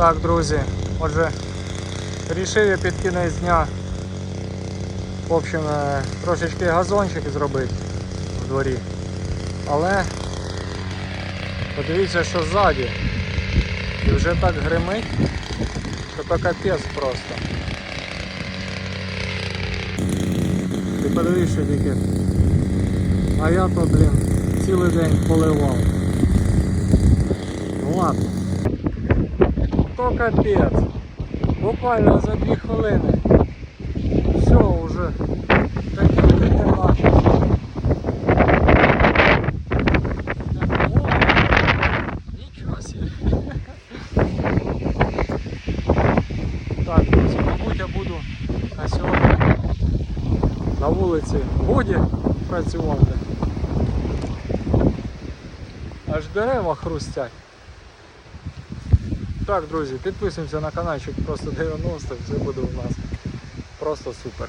Так, друзі, отже, рішив я під кінець дня в общем, е, трошечки газончик зробити в дворі. Але подивіться, що ззаді. І вже так гримить, що то капець просто. Ти подивись, що тільки. А я то, блін, цілий день поливав. Ну ладно. То капець. Буквально за дві хвилини. Все, уже такі нема. Нічого собі. Так, друзі, мабуть, я буду на сьогодні на вулиці Годі працювати. Аж дерева хрустять. Так, друзі, підписуємося на каналчик просто 90, все буде у нас просто супер.